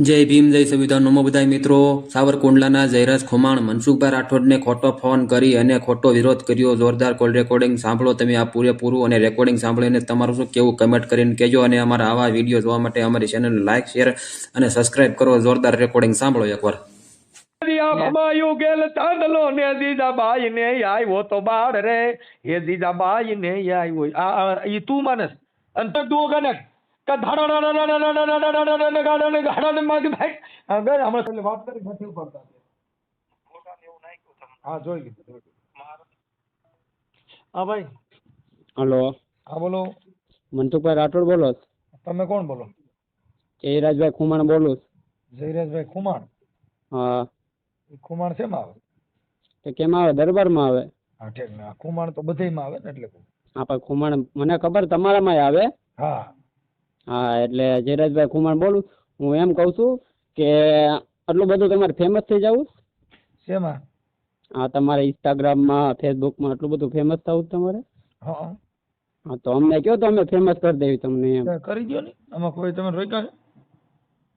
જય ભીમ, જય સંવિધાન. નમો બધાય મિત્રો. સાવરકુંડલાના જયરાજ ખુમાણ, મનસુખભાઈ રાઠોડને ખોટો ફોન કરી અને ખોટો વિરોધ કર્યો. જોરદાર કોલ રેકોર્ડિંગ સાંભળો તમે આ પૂરેપૂરું અને રેકોર્ડિંગ સાંભળીને તમારું શું કેવું કમેન્ટ કરીને કહેજો અને અમારા આવા વીડિયો જોવા માટે અમારી ચેનલને લાઇક શેર અને સબસ્ક્રાઇબ કરો. જોરદાર રેકોર્ડિંગ સાંભળો એકવાર. આંખમાં ગેલ ચાંદલો ને જીજાબાઈ ને આવ્યો તો બાળ રે. એ જીજાબાઈ ને આવ્યો. આ તું માનસ. અને તું તું दरबार मैं खुमा मैंने खबर मैं हाँ હા એટલે જયરાજભાઈ કુમાર બોલું. હું એમ કહું છું કે આટલું બધું તમારે ફેમસ થઈ જવું? શેમાં? હા તમારે ઇન્સ્ટાગ્રામમાં ફેસબુકમાં આટલું બધું ફેમસ થવું તમારે? હા હા. તો અમને કહો તો અમે ફેમસ કરી દેવી તમને એમ. કરી દો ને. આમાં કોઈ તમે રોક્યા છે?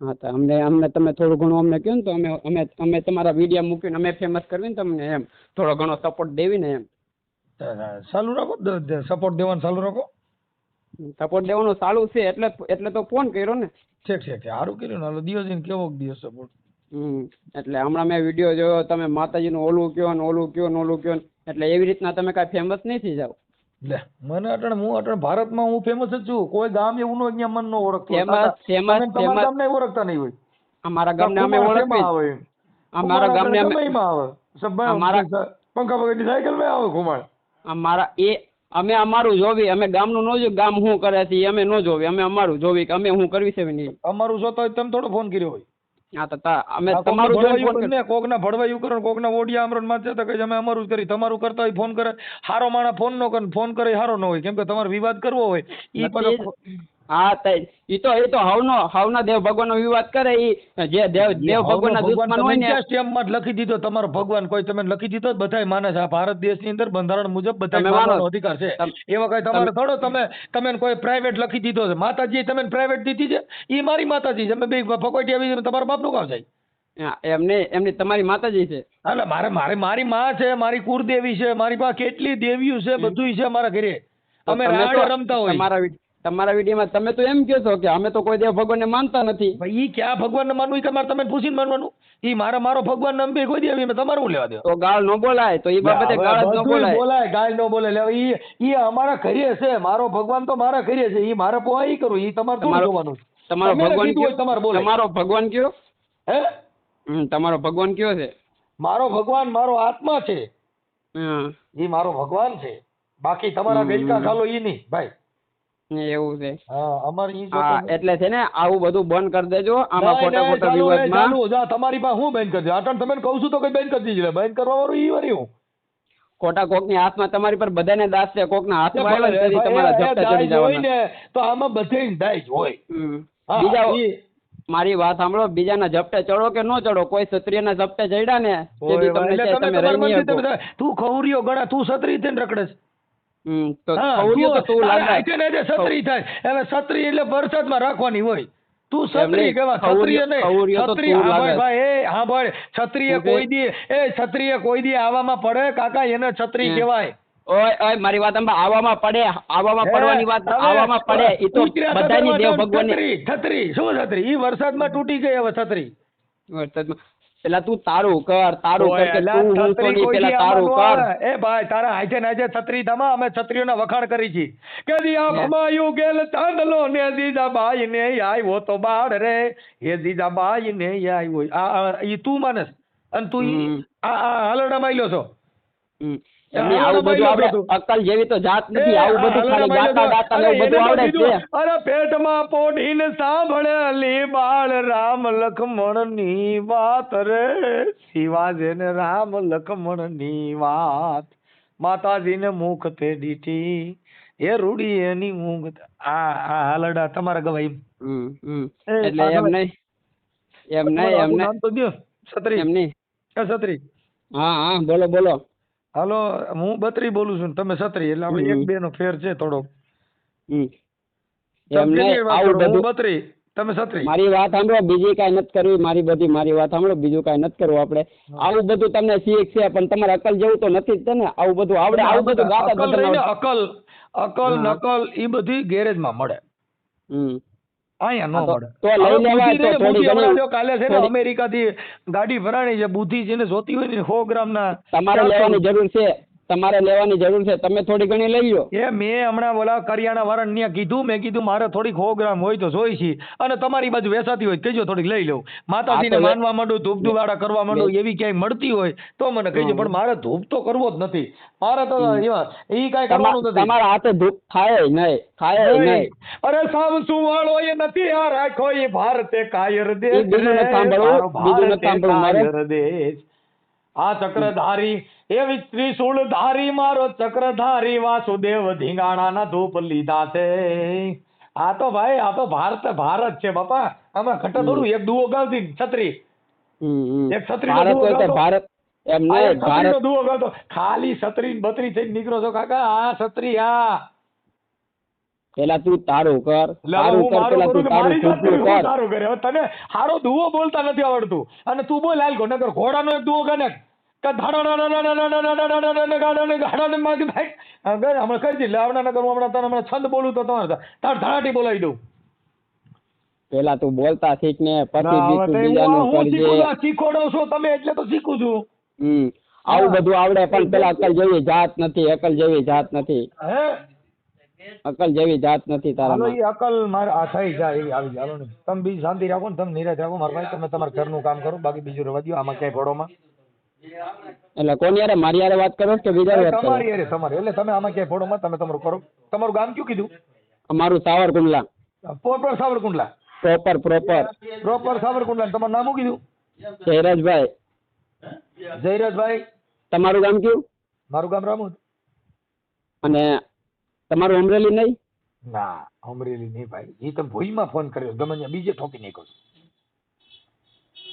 હા તો અમને અમને તમે થોડું ઘણું અમને કહો ને તો અમે અમે અમે તમારા વીડિયો મૂકીને અમે ફેમસ કરવી ને તમને એમ થોડો ઘણો સપોર્ટ દેવી ને એમ ચાલુ રાખો સપોર્ટ દેવાનું ચાલુ રાખો. સપોર્ટ દેવાનું ચાલુ છે એટલે એટલે તો ફોન કર્યો ને. ઠીક ઠીક. સારું કર્યું ને. હાલો દિયો જઈને કેવો દિયો સપોર્ટ એટલે હમણાં મેં વીડિયો જોયો તમે માતાજીનું ઓલું કયો ને ઓલું કયો ને ઓલું કયો એટલે એવી રીતના તમે કાંઈ ફેમસ નહીં થઈ જાવ લે મને અટણ હું અટણ ભારતમાં હું ફેમસ જ છું. કોઈ ગામ એવું નો અહીંયા મન નો ઓળખતો ફેમસ ફેમસ ફેમસ famous, તમે તમારા famous. ગામને ઓળખતા નહીં હોય. અમારા ગામને અમે ઓળખી? અમારા ગામને અમે આવે? સબ- અમારા- પંખા વગરની સાયકલમાં આવે કુમાર અમારા એ અમે અમારું જોવી અમે ગામનું ન જોયું ગામ શું કરે છે અમે ન જોવી અમે અમારું જોવી કે અમે શું કરવી છે નહીં અમારું જોતો હોય તમે થોડો ફોન કર્યો હોય. હા તો અમે તમારું જોઈને કરે ને, ભડવાયું કરો કોક ના ઓડિયા અમરણમાં જતા કહે અમે અમારું જ કરી તમારું કરતા હોય ફોન કરે. હારો માણા ફોન નો કરે ફોન કરે હારો ન હોય. કેમ કે તમારે વિવાદ કરવો હોય. પાછો હા તે ઈ તો એ તો હવનો હવના દેવ ભગવાનનો વિવાદ કરે ઈ જે દેવ દેવ ભગવાનના દુશ્મન હોય ને સ્ટેમ્પમાં જ લખી દીધો તમારો ભગવાન કોઈ તમે લખી દીધો બધાય માને છે. આ ભારત દેશની અંદર બંધારણ મુજબ બધાય માનવાનો અધિકાર છે. એવા કઈ તમારે થોડો તમે તમે કોઈ પ્રાઇવેટ લખી દીધો છે. માતાજી તમે પ્રાઇવેટ દીધી છે? ઈ મારી માતાજી છે. અમે બે ફકોટી આવી તમારો બાપનું કામ જાય એમને એમની તમારી માતાજી છે. એટલે મારે મારે મારી માં છે મારી કુળદેવી છે મારી પાસે કેટલી દેવીઓ છે બધુંય છે મારા ઘરે. અમે રમતા હોય. તમારા વિડ- વિડીયોમાં તમે તો એમ કહો છો કે અમે તો કોઈ દેવ ભગવાનને માનતા નથી. ભાઈ ઈ ક્યાં ભગવાનને માનવું ઈ તમારે તમે પૂછીને માનવાનું. ઈ મારા મારો ભગવાન નામ બે કોઈ દેવી તમારે લેવા દે તો ગાળ ન બોલાય તો એ બાબતે ગાળ ન બોલાય. બોલાય ગાળ ન બોલે. લે ઈ ઈ અમારા ઘરે છે મારો ભગવાન તો મારા ઘરે છે ઈ મારે ઈ કરું ઈ તમારે થોડું જોવાનું તમારો ભગવાન કયો? તમારો બોલે. તમારો ભગવાન કયો? હે? તમારો ભગવાન કયો છે? મારો ભગવાન મારો આત્મા છે. હમ ઈ મારો ભગવાન છે. બાકી તમારા. ગઈકા ખાલો ઈ નહીં ભાઈ. એવું છે. હા એટલે છે ને આવું બધું બંધ કરી દેજો. આમાં ખોટા ખોટા વિવાદમાં જા, તમારી પાસે હું બેન કરજો આટણ તમે કહું છું તો કઈ બેન કરી દીધી બેન કરવા વાળું ઈ વરી હું. ખોટા કોકની હાથમાં તમારી પર બધાને દાસ છે કોકના હાથમાં આવે ને તમારા એ ચડી જવાના. તો આમાં બધે દાજ હોય. બીજા મારી વાત સાંભળો બીજાના જપટે ચડો કે ન ચડો? કોઈ ક્ષત્રિયના જપટે ચડ્યા ને તમને તમે તું ખવરિયો ગણા તું ક્ષત્રિય થઈને રખડે છે. હમ, તો હા, તો તું તું લાગે. હાથે ને હાથે સત્રી થાય હવે સત્રી એટલે વરસાદમાં રાખવાની હોય. તું એમ કેવા ક્ષત્રિય નહીં. ક્ષત્રિય તું ભાઈ ભાઈ એ ક્ષત્રિય કોઈ દી એ ક્ષત્રિય કોઈ દી આવામાં પડે? કાકા એને ક્ષત્રિય. કહેવાય. ઓય ઓય મારી વાત સાંભળ આવામાં પડે આવામાં પડવાની વાત આવામાં પડે એ તો બધાની દેવ ભગવાનની છત્રી છત્રી શું છત્રી? ઈ વરસાદમાં તૂટી ગઈ હવે છત્રી. વરસાદમાં પેલા તું તારું કર તારું કર કે તું હું છત્રી તો નહીં, પેલા તારું કર? એ ભાઈ તારા હાજે નાજે છત્રી ધમા અમે છત્રીઓના વખાણ કરી છી. કે દી આ યુ ગેલ ચાંદલો ને દીદા બાઈ ને આવ્યો તો બાળ રે. હે દીજા બાઈ ને આવ્યો આ ઈ તું માનસ. અને તું. આ આ હાલરડા માયલો છો. હમ. એ એમની હાલરડા આવું બધું માયલો અક્કલ જેવી તો જાત નથી આવું બધું ખાલી ગાતા ગાતા ને બધું આવડે છે. અરે પેટમાં પોઢીને સાંભળેલી બાળ રામ લખમણની વાત રે. શિવાજી ને રામ લખમણની વાત. માતાજી ને મુખ તે દીઠી એ રૂડી એની ઊંઘ આ આ હાલડા તમારા ગવાઈ એટલે એમ નહીં એમ નહીં એમ નહીં. નામ તો દ્યો. છત્રી. એમ નહીં. છત્રી. હા હા બોલો બોલો. હાલો હું બત્રી બોલું છું તમે છત્રી એટલે આપણે એક બે નો ફેર છે થોડો. હમ. તમે એમ કેની નહીં વાત આવું કરો? હું બધું બત્રી તમે છત્રી. મારી વાત સાંભળો બીજી કાંઈ નથી કરવી મારી બધી મારી વાત સાંભળો બીજું કાંઈ નથી કરવું આપણે. આવું બધું તમને શીખ છે પણ તમારે અકલ જેવું તો નથી જ છે ને? આવું બધું આવડે આવું બધું ગાતા અકલ અકલ નકલ એ બધી ગેરેજમાં મળે. હમ. અહીંયા નો તો- મળે. તો લઈ લેવા કાલે છે ને અમેરિકા થી ગાડી ભરાણી છે બુદ્ધિ જેને જોતી હોય ને 100 ગ્રામ ના તમારે લેવાની જરૂર છે. તમારે લેવાની જરૂર છે તમે થોડી ઘણી લઈ લો. એ મેં હમણાં બોલા કરિયાણા વાળાને ત્યાં કીધું મેં કીધું મારે થોડીક સો ગ્રામ હોય તો જોઈ છે અને તમારી બાજુ વેચાતી હોય કહેજો થોડીક લઈ લઉં. માતાજીને માનવા માંડું ધૂપ ધુવાડા કરવા માંડું એવી ક્યાંય મળતી હોય તો મને કહેજો. પણ મારે ધૂપ તો કરવો જ નથી. મારે તો એવા એ કાંઈ કરવાનું નથી. તમારા હાથે ધૂપ થાય નહીં થાય નહીં. અરે સાવ સુવાળો એ નથી આ રાખો એ ભારતે કાયર દેશ બીજું નથી સાંભળવું, બીજું નથી સાંભળવું મારે. આ ચક્રધારી એવી ત્રિશુળ ધારી મારો ચક્રધારી વાસુદેવ ધીંગાણાના ધૂપ લીધા છે. આ તો ભાઈ આ તો ભારત ભારત છે બાપા. આમાં ઘટે થોડું એક દુઓ ગાવતી છત્રી. એક છત્રી ભારત એમ નહીં ભારત દુઓ ગાતો ખાલી છત્રી ને બત્રી થઈને નીકળો છો કાકા. આ છત્રી આ. પેલા તું તારું કર તારું કર પેલા તું તારું હું કર સારું કરે તને હારો દુઓ બોલતા નથી આવડતું. અને તું બોલ હાલ નગર ઘોડાનો એક દુઓ ગને હમણાં કરી દે નગર હમણાં તને હમણાં છંદ બોલું તો તમારે તાર ધડાટી બોલાવી દઉં પેલા તું બોલતા શીખ ને પછી ના, બીજું છું, શીખવાડો છો તમે એટલે તો શીખું છું. હમ આવું બધું આવડે પણ પેલા અકલ જેવી જાત નથી અકલ જેવી જાત નથી. અકલ જેવી જાત નથી તારા એ અકલ મારે આ થઈ જાય એવી આવી જાય ને. તમે બી શાંતિ રાખો ને તમે નિરાશ રાખો મારા ભાઈ તમે તમારા ઘરનું કામ કરો બાકી બીજું રવા દો આમાં ક્યાંય ભોળોમાં એટલે કોની યારે મારી યારે વાત કરો કે બીજા વાત કરો? તમારી યારે તમારી. એટલે તમે આમાં ક્યાંય ભોળોમાં તમે તમારું કરો. તમારું ગામ કયું કીધું? અમારું Savarkundla. Proper Savarkundla. Proper proper proper Savarkundla. તમારું નામ શું કીધું? જયરાજભાઈ. જયરાજભાઈ. તમારું ગામ કયું? મારું ગામ રામોદ. અને તમારું અમરેલી નહીં? ના અમરેલી નહીં ભાઈ. એ તમે ભૂલમાં ફોન કર્યો. ગમે બીજે ઠોકી નાખ્યો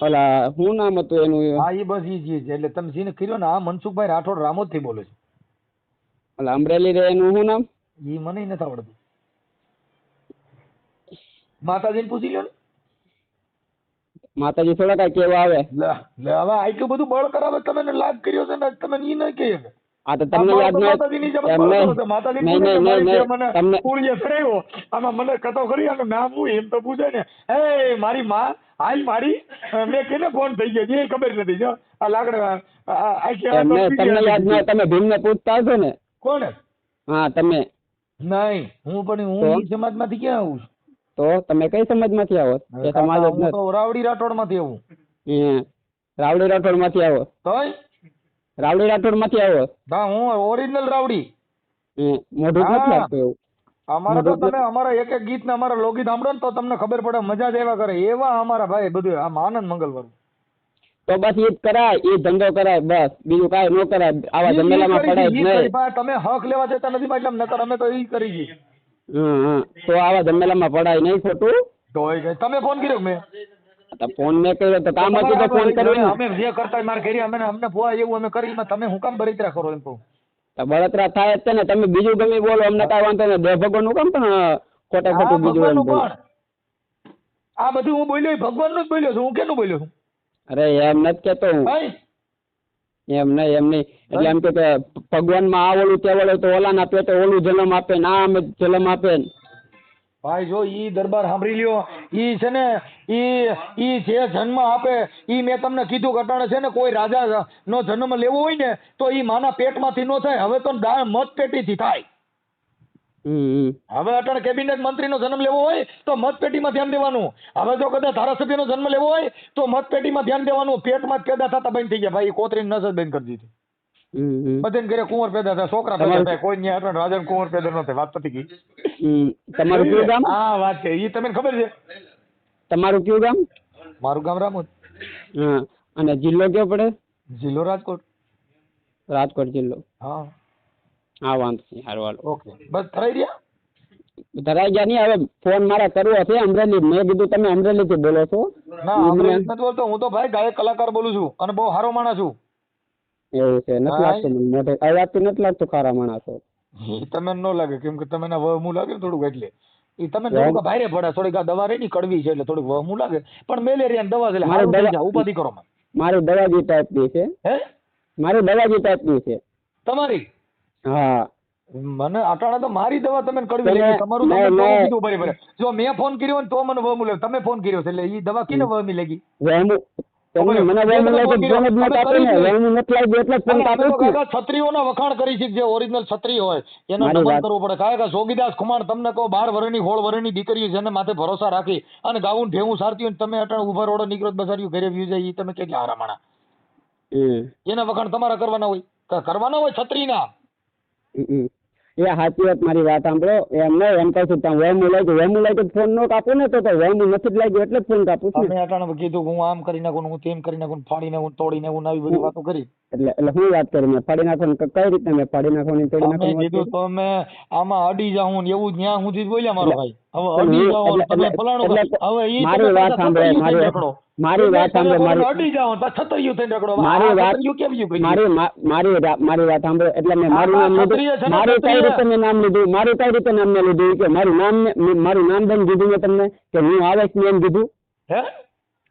ઓલા શું નામ હતું એનું હા એ બસ ઈ જ. એટલે તમે જેને કર્યો ને આ મનસુખભાઈ રાઠોડ રામોદથી બોલે છે. ઓલા અમરેલી રે એનું શું નામ? એ મને નથી આવડતું. માતાજીને પૂછી લ્યો ને. માતાજી થોડા કઈ કેવા આવે. લે લે હવે આટલું બધું બળ કરાવે તમે લાભ કર્યો છે ને તમે ઈ નહીં કહી આ તો તમને યાદ ન માતાજીની. માતાજી નહીં, મને તમને- પૂર્ય ફરેવો આમાં મને કતો કરી અને નામ હું એમ તો પૂછે ને. એ મારી માં હાલ મારી મેં કેને ફોન થઈ ગયો? એ ખબર નથી જો. આ લાકડા આ- કે તમને યાદ ન તમે ભીમને પૂછતા હશો ને? કોણ? હા તમે. નહીં હું પણ હું સમાજમાંથી ક્યાં આવું છું? તો તમે કઈ સમાજમાંથી આવો? એ સમાજ જ નથી. રાવડી રાઠોડમાંથી આવું. રાવડી રાઠોડમાંથી આવો. તોય? રાવડી રાઠોડમાંથી આવો. હા હું ઓરિજિનલ રાવડી. મોઢું નથી. લાગતું એવું. અમારા તો તમે અમારા એક એક ગીત ને અમારા લોગી સાંભળો ને તો તમને ખબર પડે મજા જ એવા કરે. એવા અમારા ભાઈ બધું આમ આનંદ મંગલ વાળું તો બસ એ કરાય એ ધંધો કરાય બસ. બીજું કાંઈ ન કરાય. આવા કરી પડાય જ નહીં. તમે હક લેવા જતા નથી એટલે નકર અમે તો એ કરી ગઈ. તો આવા ધંધેલામાં પડાય નહીં ખોટું. તો તમે ફોન કર્યો મેં? ફોન મેં કર્યો તો કામ હતું તો ફોન કર્યો અમે જે કરતા મારે કરી અમે અમને ફોવા એવું અમે કરી તમે હું કામ બરિતરા કરો એમ કહું. બળતરા થાય જ છે ને તમે બીજું ગમે બોલો અમને કાંઈ વાંધો નહીં. દેવ ભગવાનનું કામ પણ ખોટા ખોટું બીજું એમ બોલો. આ બધું હું બોલ્યો ભગવાનનું જ બોલ્યો છું. હું કેનું બોલ્યો છું? અરે એમ નથી કેતો હું. એમ નહીં એમ નહીં. એટલે એમ કે ભગવાન ભગવાનમાં આ ઓલું તે ઓલું તો ઓલાના પેટે ઓલું જન્મ આપે ને આમ જન્મ આપે ને. ભાઈ જો ઈ દરબાર સાંભળી લ્યો. ઈ છે ને ઈ ઈ જે જન્મ આપે ઈ મેં તમને કીધું અટાણે છે ને કોઈ રાજા નો જન્મ લેવો હોય ને તો ઈ માના પેટમાંથી નો થાય. હવે તો મત પેટીથી થાય. હવે અટણ કેબિનેટ મંત્રીનો જન્મ લેવો હોય તો મતપેટીમાં ધ્યાન દેવાનું. હવે જો કદાચ ધારાસભ્યનો જન્મ લેવો હોય તો મતપેટીમાં ધ્યાન દેવાનું. પેટમાં જ પેદા થતા બંધ થઈ ગયા. ભાઈ કોતરીની નસ બંધ કરી દીધી. બધાને ઘરે કુંવર પેદા થાય છોકરા પેદા થાય કોઈ ન્યા અટાણે રાજા કુંવર પેદા ન થાય વાત પતી ગઈ. તમારું કયું ગામ? હા વાત છે. એ તમને ખબર છે? તમારું કયું ગામ? મારું ગામ રામોદ. હા અને જિલ્લો કયો પડે? જિલ્લો રાજકોટ. રાજકોટ જિલ્લો. હા. હા વાંધો નહીં હારું હાલો. ઓકે. બસ ધરાઈ રહ્યા? ધરાઈ ગયા નહીં હવે ફોન મારા કરવો છે અમરેલી. મેં કીધું તમે અમરેલીથી બોલો છો. ના અમરેલી નથી બોલતો. હું તો ભાઈ ગાયક કલાકાર બોલું છું અને બહુ સારો માણસ છું. એવું છે. નથી લાગતું મને મોઢે. અવાજથી નથી લાગતું ખારા માણસો. તમે ન લાગે કેમ કે તમે ના વહમું લાગે ને થોડુંક એટલે. એ તમે. થોડુંક ભારે પડે થોડીક આ દવા રહી ની કડવી છે એટલે થોડુંક વહમું લાગે. પણ મેલેરિયા દવા છે એટલે મારે દવા- ઉપાધિ કરો મને. મારી દવાજી ટાઈપની છે. હે? મારી દવાજી ટાઈપની છે. તમારી? હા. મને અટાણે તો મારી દવા તમે કડવી લાગી તમારું તમે. કીધું બરાબર જો મેં ફોન કર્યો ને તો મને વહમું લાગે. તમે ફોન કર્યો છે એટલે એ દવા કેને વહમી લાગી? વેમું છત્રીઓના વખાણ કરી છે જે ઓરિજિનલ છત્રી હોય એનો નમન કરવું પડે. કાકા જોગીદાસ ખુમાણ તમને કહો બાર વર્ષની સોળ વર્ષની દીકરી છે એને માથે ભરોસા રાખી અને ગાવું ભેવું સારતી હોય તમે અટાણે ઊભા રોડો નીકળો બસાર્યું ઘરે વ્યુ જાય તમે કેટલા હારામાણા એના વખાણ તમારા કરવાના હોય. કરવાના હોય છત્રીના. એ સાચી વાત મારી વાત સાંભળો. એમ નહીં એમ કહું છું તમે વેમું લાગ્યું વેમું લાગ્યું ફોન નો કાપો ને તો તો નથી લાગ્યું એટલે ફોન કાપું છું. મેં અટાણે કીધું હું આમ કરી નાખું હું તેમ કરી નાખું ને ફાડી નાખું તોડી નાખું આવી બધી વાતો કરી. એટલે એટલે હું વાત કરી મેં ફાડી નાખું કઈ રીતે મેં ફાડી નાખું તોડી તમે કીધું તો મેં આમાં અડી જાઉં ને એવું ત્યાં સુધી બોલ્યા મારો ભાઈ. હવે અડી જાઉં એટલે- ફલાણું હવે મારી વાત સાંભળો, મારી-. મારી વાત સાંભળો, મારી- અડી જાવ તો છત્રીયું થઈને રગડો મારી વાત- કેમ કર્યું? મારી મારી મારી વાત સાંભળો એટલે મેં મારું નામ લીધું મારું કઈ રીતે મેં નામ લીધું? મારું કઈ રીતે નામ મેં લીધું? કે મારું નામ મારું નામ દઈને કીધું મેં તમને કે હું આવેશ મેં એમ કીધું? હે?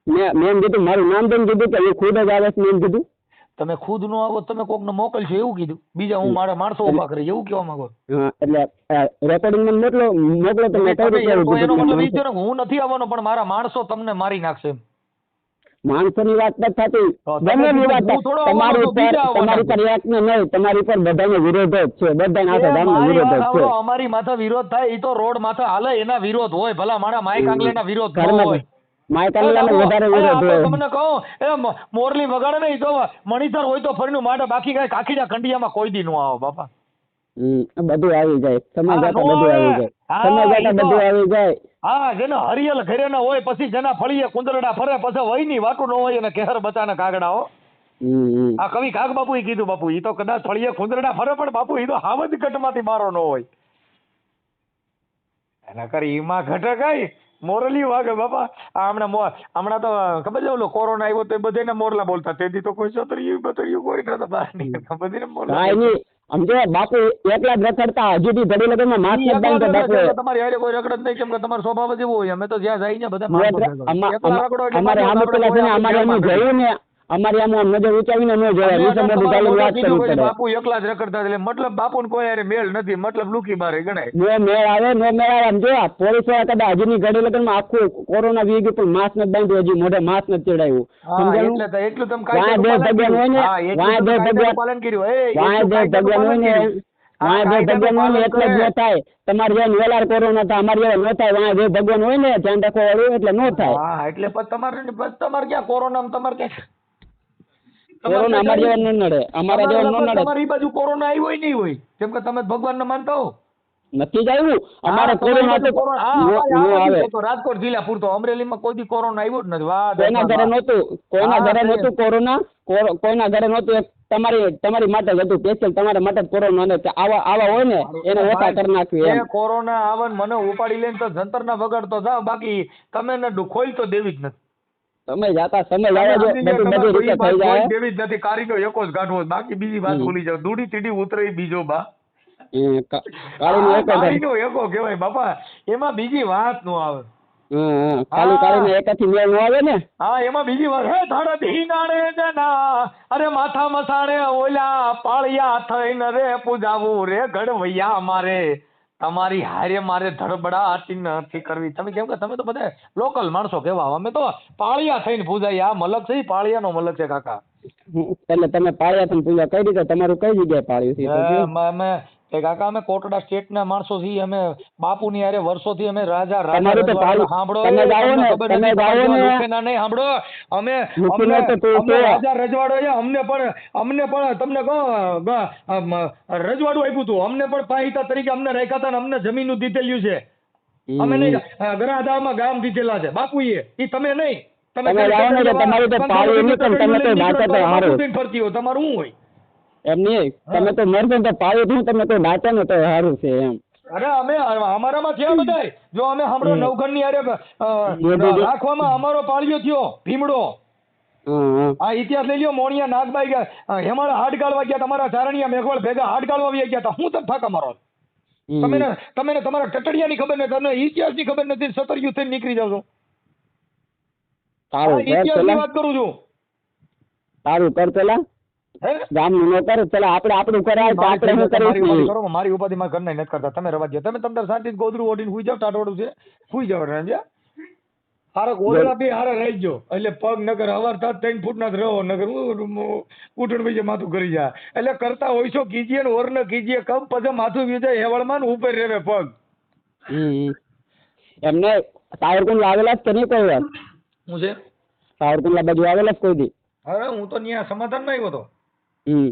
મેં મેં એમ કીધું મારું નામ દઈને કીધું કે હું ખુદ જ આવેશ મેં એમ કીધું? તમે ખુદ નો આવો તમે કોક ને મોકલશો એવું કીધું. બીજા હું મારા માણસો ઊભા કરે એવું કેવા માંગો એટલે રેકોર્ડિંગ મને મોકલો મોકલો તમે એનો મતલબ એ હું નથી આવવાનો પણ મારા માણસો તમને મારી નાખશે. માણસોની વાત નથી થતી. વાત તમારી ઉપર તમારી પર એક ને નહીં તમારી પર બધાનો વિરોધ જ છે. બધાના આખા ગામનો વિરોધ જ છે. અમારી માથે વિરોધ થાય એ તો રોડ માથે હાલે એના વિરોધ હોય. ભલા મારા માઈક આંગલેના વિરોધ હોય. વધારે વિરોધ હોય. તમને કહું એ મોરલી વગાડે ને ઈ તો મણિસર હોય તો ફરીનું માટે બાકી કાંઈ કાકીડા કંડિયામાં કોઈ દી નો આવો બાપા. બધું આવી જાય. સમય જતા બધું આવી જાય. સમય જતા બધું આવી જાય. હા જેના હરિયલ ઘરે ના હોય પછી જેના ફળીએ કુંદરડા ફરે પછી વયની વાટું ન હોય અને કેહર બચાના કાગડા હો. આ કવિ કાગ બાપુ કીધું બાપુ એ તો કદાચ ફળીએ કુંદરડા ફરે પણ બાપુ એ તો હાવજ ઘટમાંથી મારો ન હોય. એના કરી ઈમાં ઘટે કઈ? મોરલી વાગે બાપા. હમણાં મોર હમણાં તો ખબર છે ઓલો કોરોના આવ્યો તો બધાને મોરલા બોલતા. તેથી તો કોઈ છોતરી બતરીયું કોઈ નતા બહાર નીકળતા બધીને મોરલા નહીં સમજો બાપુ એકલા જ રખડતા હજુ બી ઘડી લગનમાં માસ્ક ઈ નથી બાપુ તમારી હારે કોઈ રખડે જ નહીં કેમ કે તમારો સ્વભાવ જ એવો હોય અમે તો જ્યાં ને બધા અમારે આમ પેલા છે ને અમારે જોયું ને અમારે આમ આમ નજર ઉચાવીને ન જોવાય. તમારા ચાલીને મોઢે વાત કરવી પડે. બાપુ એકલા જ રખડતા એટલે મતલબ બાપુ ને કોઈ મેળ નથી મતલબ લુકી મારે ગણાય. નો મેળ આવે નો મેળ આવે. આમ જો પોલીસવાળા કદાચ હજુની ઘડી લગનમાં આખું કોરોના વી ગયું પણ માસ્ક નથી બાંધ્યું હજી મોઢે માસ્ક નથી ચડાવ્યું. સમજાયું? એટલે તો એટલું તમે કાય બે ભગવાન હોય ને, તો બે ભગવાન પાલન કર્યું. એ વાય બે ભગવાન હોય ને કાયદાનું બે ભગવાન હોય ને એટલે જ ન થાય. તમારે જેમ વેલાર કોરોના થાય અમારે જેવા ન થાય. વાય બે ભગવાન હોય ને ધ્યાન રાખવા વાળું એટલે ન થાય. હા એટલે તમારે તમારે ક્યાં કોરોના તમારે ક્યાં કોરોના અમારે જેવા ન નડે. અમારા જેવા ન નડે. તમારી બાજુ કોરોના આવ્યો હોય નહીં હોય. કેમ કે તમે ભગવાન માનતા હો. નથી જ આવ્યું. અમારે કોરોના તો આવે. તો રાજકોટ જિલ્લા પૂરતો. અમરેલીમાં કોઈ દી કોરોના આવ્યો જ નથી. વાહ કોઈના ઘરે નહોતું. કોઈના ઘરે નહોતું કોરોના. કોઈના ઘરે નહોતું. તમારી તમારી માટે જ હતું. સ્પેશિયલ તમારા માટે જ કોરોના અને આવા આવા હોય ને એને ઓછા કરી નાખ્યું એમ. કોરોના આવે મને ઉપાડી લઈને તો જંતર ના વગાડતો જાવ બાકી તમે ને ખોઈ તો દેવી જ નથી. સમય જાતા સમય તમે જવા જો બધું રીતે થઈ જાય. દેવી જ નથી કારીનો એકો જ કાઢવો બાકી બીજી વાત ભૂલી જાવ દૂડી તીડી ઉતરે બીજો બા. કાળીનું આ એક જ હતું. કારીનો એકો કહેવાય બાપા. એમાં બીજી વાત નો આવે. એકાથી મેળ ન આવે ને? હા એમાં બીજી વાત. હે ધડ ધીનાણે જના. અરે માથા મસાણે ઓલા પાળિયા થઈને રે પૂજાવું રે ઘડવૈયા મારે. તમારી હારે મારે ધડબડાટી નથી કરવી. તમે કેમ કે તમે તો બધા લોકલ માણસો કેવા અમે તો પાળિયા થઈને પૂજાય. આ મલક છે પાળિયાનો મલક છે કાકા. એટલે તમે પાળિયા થઈને પૂજા કઈ રીતે તમારું કઈ જગ્યાએ પાળ્યું છે. અમે એ કાકા અમે કોટડા સ્ટેટ ના માણસો છીએ અમે બાપુની હારે વર્ષોથી અમે રાજા રાજા સાંભળો. તમે જાઓ ને, નહીં સાંભળો. અમે અમને. રાજા રજવાડો છે અમને પણ અમને પણ તમને કહો રજવાડું આપ્યું હતું અમને પણ પાહિતા તરીકે અમને રાખ્યા હતા અમને જમીનનું દીધેલું છે. અમે. નહીં ગરાદામાં ગામ દીધેલા છે. બાપુએ એ તમે નહીં. તમે તમારું તો ફરતી હોય તમારું શું હોય? એમ નહીં. તમે તો મરશો તો પાળ્યું છું તમે તો નાચો ને તો સારું છે એમ. અરે અમે અમારામાં થયા બધાય. જો અમે હમણાં નવઘણની હારે અ, બે બે બે. રાખવામાં અમારો પાળિયો થયો ભીમડો. આ ઇતિહાસ લઈ લ્યો મોણિયા નાગબાઈ ગયા. હેમાળા હાડ ગાળવા ગયા તમારા ચારણિયા મેઘવાળ ભેગા હાડ ગાળવા આવી ગયા હું તમે ફાકા મારો? તમે ને તમે ને તમારા ટટડિયાની ખબર નથી તમને ઇતિહાસની ખબર નથી સતર્યું થઈને નીકળી જાવ છો. કર ઇતિહાસની વાત કરું છું. સારું કર પેલા હે? ગામનું ન ચલો આપણે આપણું કરાય તો આપણે શું મારી કરો મારી ઉપાધિ માં ઘરના નથી કરતા તમે રવા દો તમે તમને શાંતિ ગોદરું ઓઢીને સુઈ જાવ ટાટોડું છે. સુઈ જાવ રાંધ્યા. હારે ગોદરા બી હારે રહી જો એટલે પગ નગર હવાર થાત ત્રણ ફૂટ ના રહો નગર ઉઠણ બીજે માથું કરી જાય એટલે કરતા હોય છો કીજીએ ને ઓર ન કીજીએ કમ પછી માથું વીજાય હેવળમાં ને ઉપર રેવે પગ. એમને. એમને સાવરકુંડલા આવેલા જ કે નહીં કોઈ હું છે? સાવરકુંડલા બાજુ આવેલા જ કોઈ દી? અરે હું તો ત્યાં સમાધાનમાં આવ્યો હતો હમ.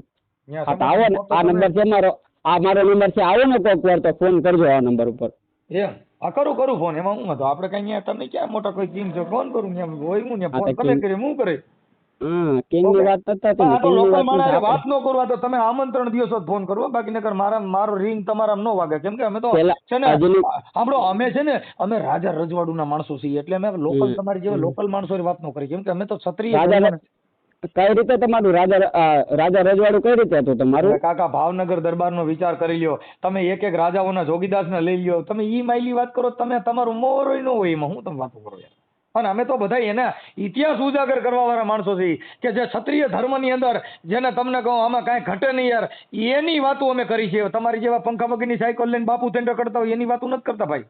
હા તો આવો ને. આ નંબર છે મારો આ મારો નંબર છે. આવો ને કોઈક વાર તો ફોન કરજો આ નંબર ઉપર. એમ? આ કરું કરું ફોન. એમાં હું હતો? આપણે કઈ તમે ક્યાં મોટા કોઈ કિંગ છો? ફોન કરું એમ. હોય હું ને ફોન તમે કરે હું કરે? હા કિંગની વાત થતી તો કિંગની લોકલ વાત માણસ વાત ન કરો આ તો તમે આમંત્રણ દિયો છો ફોન કરો બાકી નકર મારા મારો રિંગ તમારા ન વાગે. કેમ કે અમે તો છે ને આપણો અમે છે ને અમે રાજા રજવાડુના માણસો છીએ. એટલે અમે લોકલ તમારી જેવા લોકલ માણસો વાત ન કરી. કેમ કે અમે તો ક્ષત્રિય કઈ રીતે તમારું રાજા રાજા રજવાડું કઈ રીતે હતું તમારું? કાકા, ભાવનગર દરબારનો વિચાર કરી લ્યો. તમે એક એક રાજાઓના જોગીદાસને લઈ લ્યો. તમે ઈ માયલી વાત કરો, તમે તમારું મોરોય ન હોય એમાં. હું તમે વાતો કરો યાર? અને અમે તો બધા એના ઇતિહાસ ઉજાગર કરવા વાળા માણસો છીએ કે જે ક્ષત્રિય ધર્મની અંદર, જેને તમને કહું, આમાં કાંઈ ઘટે નહીં યાર. એની વાતો અમે કરી છે. તમારી જેવા પંખા વગરની સાયકલ લઈને બાપુ તેંડર કરતા હોય, એની વાતો નથી કરતા ભાઈ.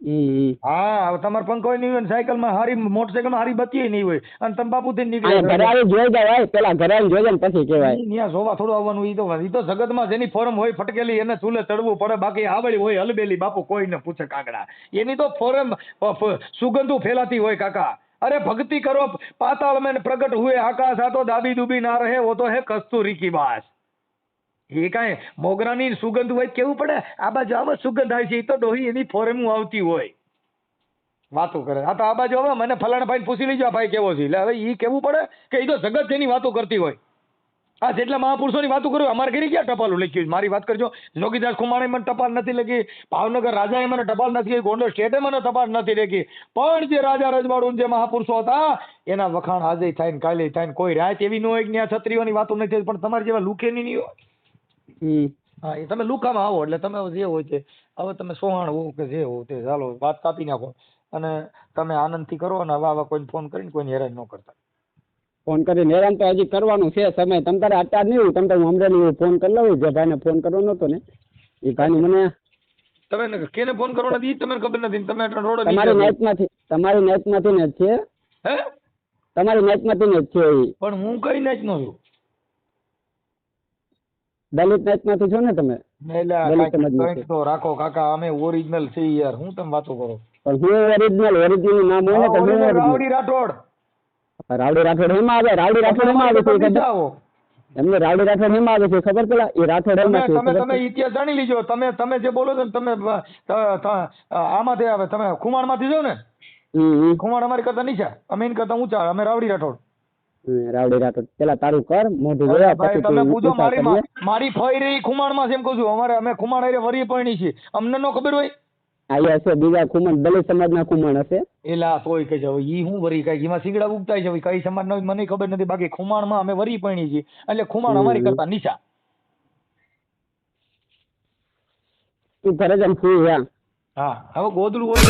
હા તમારે પંખો નહીં હોય સાયકલમાં હારી મોટરસાયકલમાં હારી નહીં હોય. અને તમે બાપુ થઈને અહીંયા ઘરે આવી જોઈ જવાય પેલા ઘરે આવીને જોઈ જાય પછી કહેવાય. ત્યાં જોવા થોડું આવવાનું ઈ તો ઈ તો જગતમાં જેની ફોરમ હોય ફટકેલી એને ચૂલે ચડવું પડે બાકી આવડી હોય હલબેલી બાપુ કોઈને પૂછે કાકડા એની તો ફોરમ સુગંધુ ફેલાતી હોય કાકા. અરે ભક્તિ કરો પાતાળ મેં પ્રગટ હુએ આકાશ આ તો દાબી દુબી ના રહે વો તો હે કસ્તુરી કી બાસ એ કાંઈ મોગરાની સુગંધ હોય કેવું પડે? આ બાજુ આવો સુગંધ આવે છે એ તો ડોહી એની ફોરેમું આવતી હોય. વાતો કરે. આ તો આ બાજુ આવે, મને ફલાણા ભાઈ પૂછી લેજો, આ ભાઈ કેવો છે. એટલે હવે એ કેવું પડે કે એ તો જગત જેની વાતો કરતી હોય. આ જેટલા મહાપુરુષોની વાતો કરું, અમારે ઘરે ક્યાં ટપાલું લખ્યું મારી વાત કરજો. જોગીદાસ ખુમાણે મને ટપાલ નથી લખી. ભાવનગર રાજાએ મને ટપાલ નથી લખી. ગોંડલ સ્ટેટે મને ટપાલ નથી લખી. પણ જે રાજા રજવાડું જે મહાપુરુષો હતા, એના વખાણ આજે થાય ને કાલે થાય ને કોઈ રાત એવી ન હોય કે ત્યાં છત્રીઓની વાતો નથી. પણ તમારી જેવા લુખેની નહીં હોય હા એ તમે લુકામાં આવો એટલે તમે જે હોય તે. હવે તમે સોહાણ હોવ કે જે હોવ તે ચાલો વાત કાપી નાખો. અને તમે આનંદથી કરો અને આવા કોઈને ફોન કરીને કોઈને હેરાન ન કરતા. ફોન કરીને હેરાન તો હજી કરવાનું છે સમય. તમ તારે અત્યારે નહીં તમ તારે હમણાં ફોન કરી લઉં. જે ભાઈને ફોન કરવાનો હતો ને એ ભાઈને મને તમે ને કેને ફોન કરવો નથી તમને ખબર નથી તમે રોડ તમારી નીચે નાઈટમાંથી તમારી નાઈટમાંથી ને જ છે. હે? તમારી નાઈટમાંથી ને જ છે પણ હું કઈ નાચ નો છું? દલિત નાઈટમાંથી છો ને તમે? એટલે તો રાખો કાકા અમે ઓરિજિનલ છે યાર હું તમે વાતો કરો? પણ હું ઓરિજિનલ ઓરિજિનલ નામ હોય ને તો હું Original original. રાવડી રાઠોડ. રાવડી રાઠોડ એમાં આવે રાવડી રાઠોડ એમાં આવે છે તમે. એમને રાવડી રાઠોડ એમાં આવે છે ખબર પેલા? એ રાઠોડ તમે એમાં છે તમે તમે ઇતિહાસ જાણી લીજો. તમે તમે જે બોલો છો ને તમે આમાંથી આવે. તમે ખુમાણમાંથી છો ને. ખુમાણ અમારી કરતા નીચા અમે એની કરતા ઊંચા અમે રાવડી રાઠોડ. રાવડી રાઠોડ પેલા તારું કર મોઢું જોયા પછી તમે પૂછો મારી મારી ફઈ રહી ખુમાણમાં એમ કહું છું. અમારે અમે ખુમાણ હારે વરી પરણી છે અમને નો ખબર હોય. આયા છે બીજા ખુમણ દલિત સમાજના ખુમણ હશે. એલા તોય કે છે ઈ હું વરી કઈ એમાં સિંગડા ઉગતા છે. કઈ સમાજ નો મને ખબર નથી. બાકી ખુમાણમાં અમે વરી પરણી છે એટલે ખુમાણ અમારી કરતા નીચા. તું ઘરે જ આમ સુઈ હા હવે ગોદડું હોય